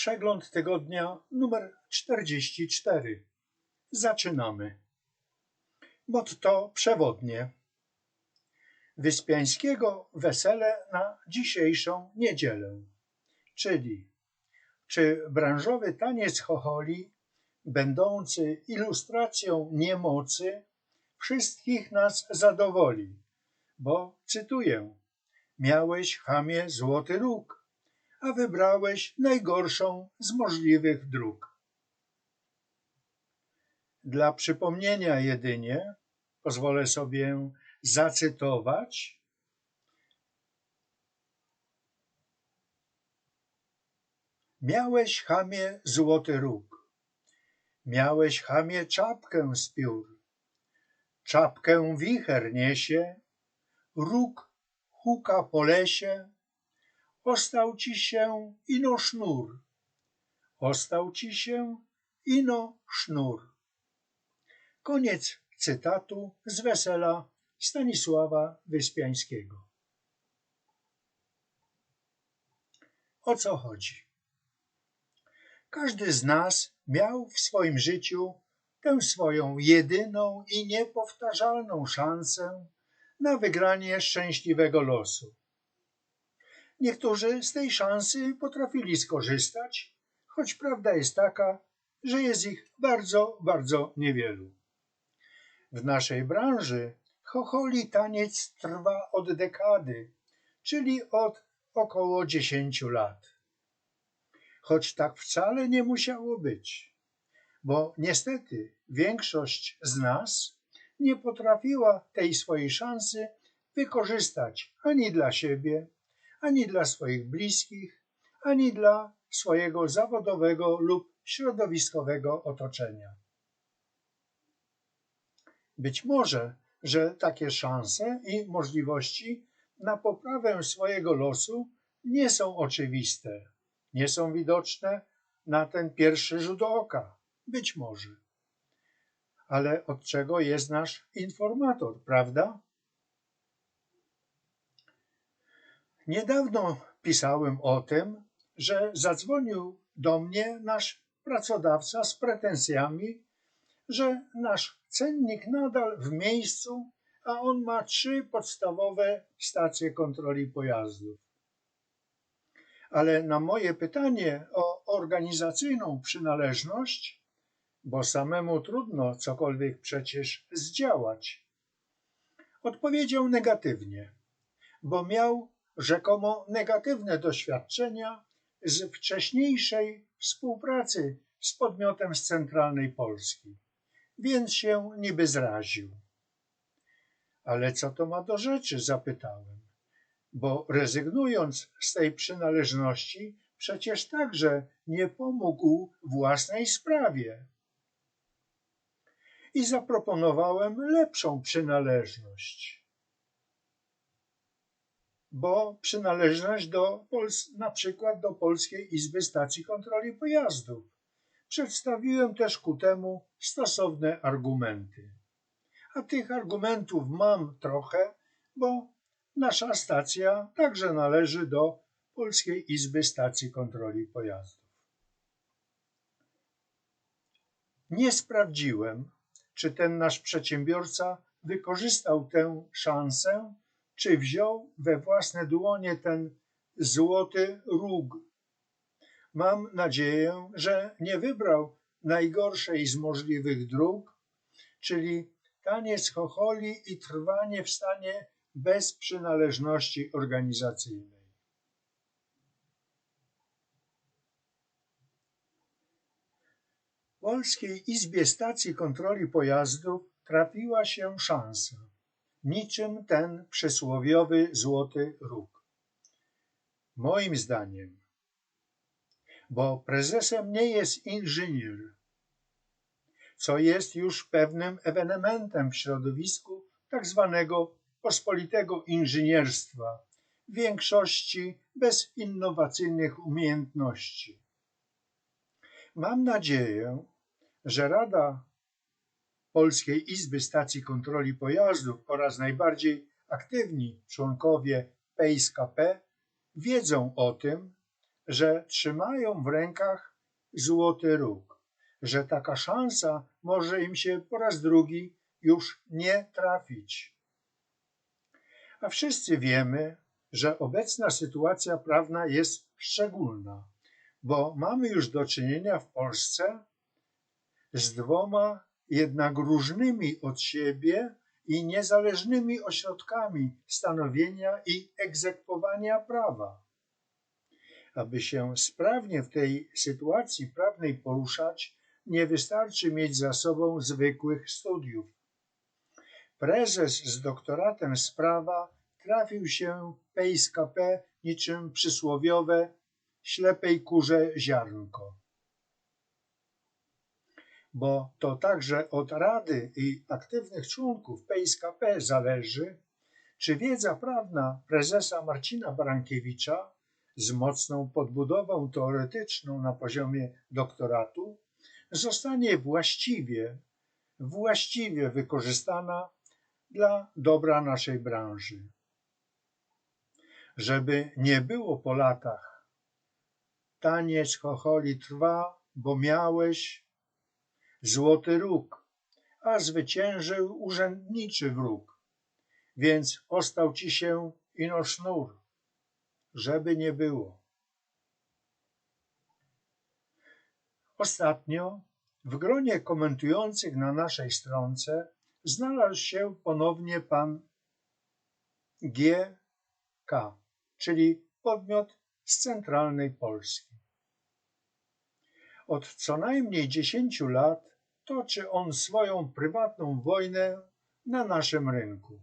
Przegląd tygodnia numer 44. Zaczynamy. Motto przewodnie. Wyspiańskiego wesele na dzisiejszą niedzielę. Czyli, czy branżowy taniec chocholi, będący ilustracją niemocy, wszystkich nas zadowoli, bo, cytuję, miałeś, chamie, złoty róg, a wybrałeś najgorszą z możliwych dróg. Dla przypomnienia jedynie pozwolę sobie zacytować. Miałeś, chamie, złoty róg, miałeś, chamie, czapkę z piór, czapkę wicher niesie, róg huka po lesie, ostał ci się ino sznur, ostał ci się ino sznur. Koniec cytatu z wesela Stanisława Wyspiańskiego. O co chodzi? Każdy z nas miał w swoim życiu tę swoją jedyną i niepowtarzalną szansę na wygranie szczęśliwego losu. Niektórzy z tej szansy potrafili skorzystać, choć prawda jest taka, że jest ich bardzo, bardzo niewielu. W naszej branży chocholi taniec trwa od dekady, czyli od około 10 lat. Choć tak wcale nie musiało być, bo niestety większość z nas nie potrafiła tej swojej szansy wykorzystać ani dla siebie, ani dla swoich bliskich, ani dla swojego zawodowego lub środowiskowego otoczenia. Być może, że takie szanse i możliwości na poprawę swojego losu nie są oczywiste, nie są widoczne na ten pierwszy rzut oka. Być może. Ale od czego jest nasz informator, prawda? Niedawno pisałem o tym, że zadzwonił do mnie nasz pracodawca z pretensjami, że nasz cennik nadal w miejscu, a on ma trzy podstawowe stacje kontroli pojazdów. Ale na moje pytanie o organizacyjną przynależność, bo samemu trudno cokolwiek przecież zdziałać, odpowiedział negatywnie, bo miał rzekomo negatywne doświadczenia z wcześniejszej współpracy z podmiotem z centralnej Polski więc się niby zraził. Ale co to ma do rzeczy? zapytałem, bo rezygnując z tej przynależności, przecież także nie pomógł własnej sprawie. I zaproponowałem lepszą przynależność. Bo przynależność do na przykład do Polskiej Izby Stacji Kontroli Pojazdów Przedstawiłem też ku temu stosowne argumenty. A tych argumentów mam trochę, bo nasza stacja także należy do Polskiej Izby Stacji Kontroli Pojazdów. Nie sprawdziłem, czy ten nasz przedsiębiorca wykorzystał tę szansę, czy wziął we własne dłonie ten złoty róg Mam nadzieję, że nie wybrał najgorszej z możliwych dróg, czyli taniec chocholi i trwanie w stanie bez przynależności organizacyjnej. Polskiej Izbie Stacji Kontroli Pojazdów trafiła się szansa, niczym ten przysłowiowy złoty róg. Moim zdaniem bo prezesem nie jest inżynier, co jest już pewnym ewenementem w środowisku tak zwanego pospolitego inżynierstwa, w większości bez innowacyjnych umiejętności. Mam nadzieję, że Rada Polskiej Izby Stacji Kontroli Pojazdów oraz najbardziej aktywni członkowie PSKP wiedzą o tym, że trzymają w rękach złoty róg, że taka szansa może im się po raz drugi już nie trafić. A wszyscy wiemy, że obecna sytuacja prawna jest szczególna, bo mamy już do czynienia w Polsce z dwoma jednak różnymi od siebie i niezależnymi ośrodkami stanowienia i egzekwowania prawa. Aby się sprawnie w tej sytuacji prawnej poruszać, nie wystarczy mieć za sobą zwykłych studiów. Prezes z doktoratem z prawa trafił się PSKP niczym przysłowiowe ślepej kurze ziarnko. Bo to także od Rady i aktywnych członków PSKP zależy, czy wiedza prawna prezesa Marcina Barankiewicza z mocną podbudową teoretyczną na poziomie doktoratu zostanie właściwie, właściwie wykorzystana dla dobra naszej branży. Żeby nie było po latach, taniec chocholi trwa, bo miałeś złoty róg, a zwyciężył urzędniczy wróg, więc ostał ci się ino sznur żeby nie było. Ostatnio w gronie komentujących na naszej stronce znalazł się ponownie pan G.K., czyli podmiot z centralnej Polski. Od co najmniej dziesięciu lat toczy on swoją prywatną wojnę na naszym rynku.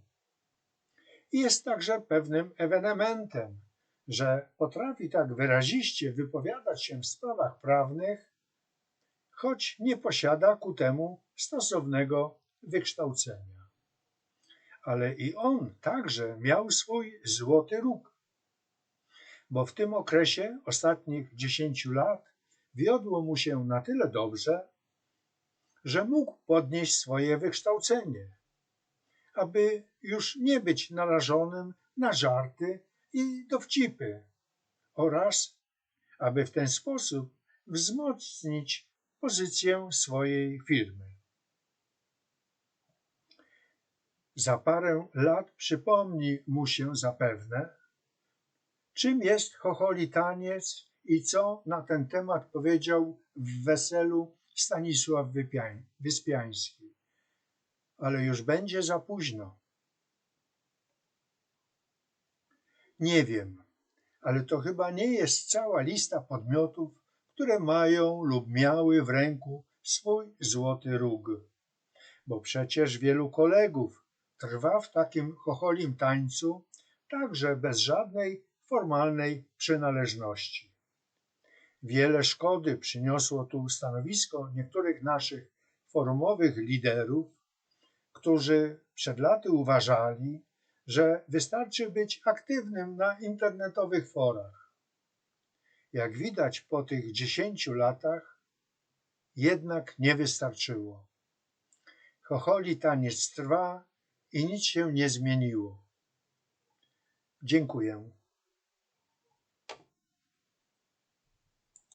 Jest także pewnym ewenementem, że potrafi tak wyraziście wypowiadać się w sprawach prawnych, choć nie posiada ku temu stosownego wykształcenia. Ale i on także miał swój złoty róg, bo w tym okresie ostatnich dziesięciu lat wiodło mu się na tyle dobrze, że mógł podnieść swoje wykształcenie, aby już nie być narażonym na żarty i dowcipy oraz aby w ten sposób wzmocnić pozycję swojej firmy. Za parę lat przypomni mu się zapewne, czym jest chocholi taniec i co na ten temat powiedział w weselu Stanisław Wyspiański. Ale już będzie za późno. Nie wiem, ale to chyba nie jest cała lista podmiotów, które mają lub miały w ręku swój złoty róg. Bo przecież wielu kolegów trwa w takim chocholim tańcu, także bez żadnej formalnej przynależności. Wiele szkody przyniosło tu stanowisko niektórych naszych forumowych liderów, którzy przed laty uważali, że wystarczy być aktywnym na internetowych forach. Jak widać po tych dziesięciu latach, jednak nie wystarczyło. Chocholi taniec trwa i nic się nie zmieniło. Dziękuję.